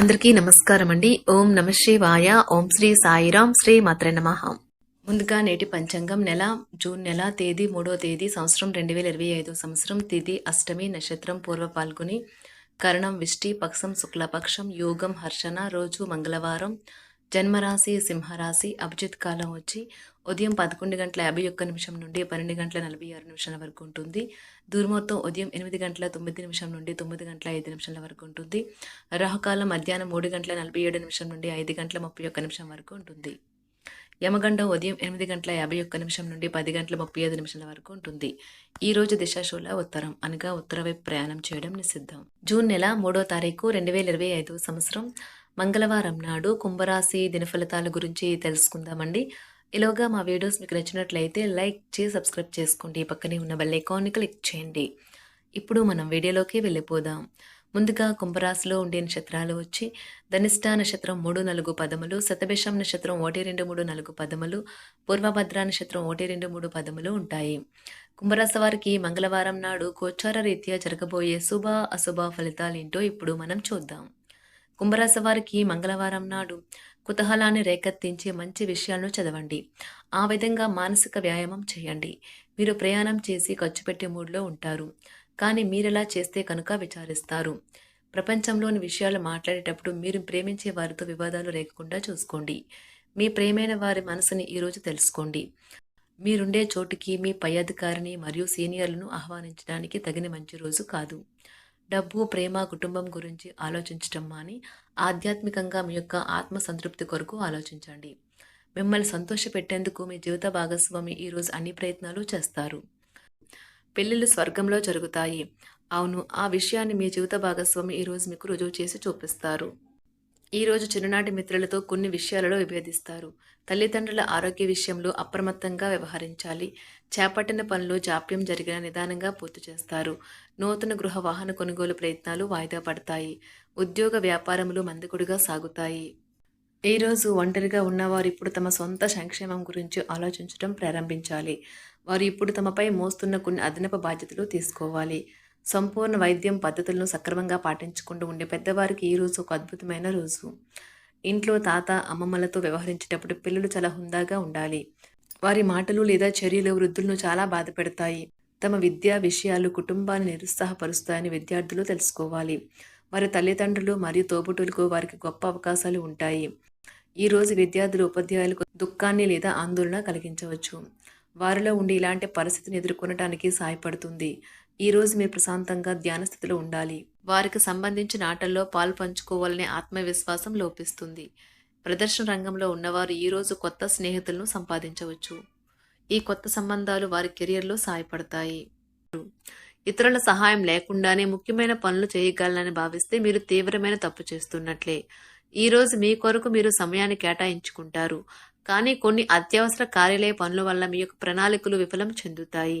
అందరికీ నమస్కారం అండి. ఓం నమ శివాయ. ఓం శ్రీ సాయిరాం శ్రీ మాత్ర నమ. ముందుగా నేటి పంచాంగం నెల జూన్ నెల తేదీ మూడో తేదీ సంవత్సరం రెండు వేల ఇరవై ఐదు సంవత్సరం తిథి అష్టమి నక్షత్రం పూర్వ పాల్గొని కరణం విష్టి పక్షం శుక్లపక్షం యోగం హర్షణ రోజు మంగళవారం జన్మరాశి సింహరాశి అభిజిత్ కాలం వచ్చి ఉదయం పదకొండు గంటల యాభై ఒక్క నిమిషం నుండి పన్నెండు గంటల నలభై ఆరు నిమిషాల వరకు ఉంటుంది. దుర్ముహూర్తం ఉదయం ఎనిమిది గంటల తొమ్మిది నిమిషం నుండి తొమ్మిది గంటల ఐదు నిమిషాల వరకు ఉంటుంది. రాహుకాలం మధ్యాహ్నం మూడు గంటల నలభై ఏడు నిమిషం నుండి ఐదు గంటల ముప్పై ఒక్క నిమిషం వరకు ఉంటుంది. యమగండం ఉదయం ఎనిమిది గంటల యాభై ఒక్క నిమిషం నుండి పది గంటల ముప్పై ఐదు నిమిషాల వరకు ఉంటుంది. ఈ రోజు దిశాశూల ఉత్తరం అనగా ఉత్తర వైపు ప్రయాణం చేయడం నిషిద్ధం. జూన్ నెల మూడో తారీఖు రెండు వేల ఇరవై ఐదు సంవత్సరం. మంగళవారం నాడు కుంభరాశి దినఫలితాల గురించి తెలుసుకుందామండి. ఇలాగా మా వీడియోస్ మీకు నచ్చినట్లయితే లైక్ చేసి సబ్స్క్రైబ్ చేసుకోండి. పక్కనే ఉన్న బెల్ ఐకాన్ని క్లిక్ చేయండి. ఇప్పుడు మనం వీడియోలోకి వెళ్ళిపోదాం. ముందుగా కుంభరాశిలో ఉండే నక్షత్రాలు వచ్చి ధనిష్ట నక్షత్రం మూడు నాలుగు పదములు శతభిషం నక్షత్రం ఒకటి రెండు మూడు నాలుగు పదములు పూర్వభద్ర నక్షత్రం ఒకటి రెండు మూడు పదములు ఉంటాయి. కుంభరాశి వారికి మంగళవారం నాడు గోచార రీత్యా జరగబోయే శుభ అశుభ ఫలితాలు ఏంటో ఇప్పుడు మనం చూద్దాం. కుంభరాశి వారికి మంగళవారం నాడు కుతూహలాన్ని రేకెత్తించే మంచి విషయాలను చదవండి. ఆ విధంగా మానసిక వ్యాయామం చేయండి. మీరు ప్రయాణం చేసి ఖర్చు పెట్టే మూడ్లో ఉంటారు. కానీ మీరెలా చేస్తే కనుక విచారిస్తారు. ప్రపంచంలోని విషయాలు మాట్లాడేటప్పుడు మీరు ప్రేమించే వారితో వివాదాలు లేకుండా చూసుకోండి. మీ ప్రేమైన వారి మనసుని ఈరోజు తెలుసుకోండి. మీరుండే చోటుకి మీ పై అధికారిని మరియు సీనియర్లను ఆహ్వానించడానికి తగిన మంచి రోజు కాదు. డబ్బు ప్రేమ కుటుంబం గురించి ఆలోచించటం మాని ఆధ్యాత్మికంగా మీ యొక్క ఆత్మ సంతృప్తి కొరకు ఆలోచించండి. మిమ్మల్ని సంతోషపెట్టేందుకు మీ జీవిత భాగస్వామి ఈరోజు అన్ని ప్రయత్నాలు చేస్తారు. పెళ్ళిళ్ళు స్వర్గంలో జరుగుతాయి. అవును ఆ విషయాన్ని మీ జీవిత భాగస్వామి ఈరోజు మీకు రుజువు చేసి చూపిస్తారు. ఈరోజు చిన్ననాటి మిత్రులతో కొన్ని విషయాలలో విభేదిస్తారు. తల్లిదండ్రుల ఆరోగ్య విషయంలో అప్రమత్తంగా వ్యవహరించాలి. చేపట్టిన పనులు జాప్యం జరిగిన నిదానంగా పూర్తి చేస్తారు. నూతన గృహ వాహన కొనుగోలు ప్రయత్నాలు వాయిదా పడతాయి. ఉద్యోగ వ్యాపారములు మందకుడిగా సాగుతాయి. ఈ రోజు ఒంటరిగా ఉన్నవారు ఇప్పుడు తమ సొంత సంక్షేమం గురించి ఆలోచించడం ప్రారంభించాలి. వారు ఇప్పుడు తమపై మోస్తున్న కొన్ని అదనపు బాధ్యతలు తీసుకోవాలి. సంపూర్ణ వైద్యం పద్ధతులను సక్రమంగా పాటించుకుంటూ ఉండే పెద్దవారికి ఈ రోజు ఒక అద్భుతమైన రోజు. ఇంట్లో తాత అమ్మమ్మలతో వ్యవహరించేటప్పుడు పిల్లలు చాలా హుందాగా ఉండాలి. వారి మాటలు లేదా చర్యలు వృద్ధులను చాలా బాధ పెడతాయి. తమ విద్యా విషయాలు కుటుంబాన్ని నిరుత్సాహపరుస్తాయని విద్యార్థులు తెలుసుకోవాలి. వారి తల్లిదండ్రులు మరియు తోబుటులకు వారికి గొప్ప అవకాశాలు ఉంటాయి. ఈ రోజు విద్యార్థులు ఉపాధ్యాయులకు దుఃఖాన్ని లేదా ఆందోళన కలిగించవచ్చు. వారిలో ఉండి ఇలాంటి పరిస్థితిని ఎదుర్కొనడానికి సహాయపడుతుంది ఈ రోజు మీరు ప్రశాంతంగా ధ్యాన స్థితిలో ఉండాలి. వారికి సంబంధించిన ఆటల్లో పాలు పంచుకోవాలనే ఆత్మవిశ్వాసం లోపిస్తుంది. ప్రదర్శన రంగంలో ఉన్నవారు ఈరోజు కొత్త స్నేహితులను సంపాదించవచ్చు. ఈ కొత్త సంబంధాలు వారి కెరియర్లో సహాయపడతాయి ఇతరుల సహాయం లేకుండానే ముఖ్యమైన పనులు చేయగలనని భావిస్తే మీరు తీవ్రమైన తప్పు చేస్తున్నట్లే. ఈరోజు మీ కొరకు మీరు సమయాన్ని కేటాయించుకుంటారు. కానీ కొన్ని అత్యవసర కార్యాలయ పనుల వల్ల మీ యొక్క ప్రణాళికలు విఫలం చెందుతాయి.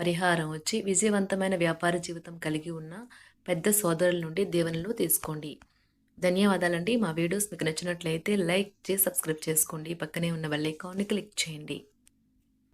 పరిహారం వచ్చి విజయవంతమైన వ్యాపార జీవితం కలిగి ఉన్న పెద్ద సోదరుల నుండి దీవెనలు తీసుకోండి. ధన్యవాదాలండి. మా వీడియోస్ మీకు నచ్చినట్లయితే లైక్ చేసి సబ్స్క్రైబ్ చేసుకోండి. పక్కనే ఉన్న బెల్ ఐకాన్ని క్లిక్ చేయండి.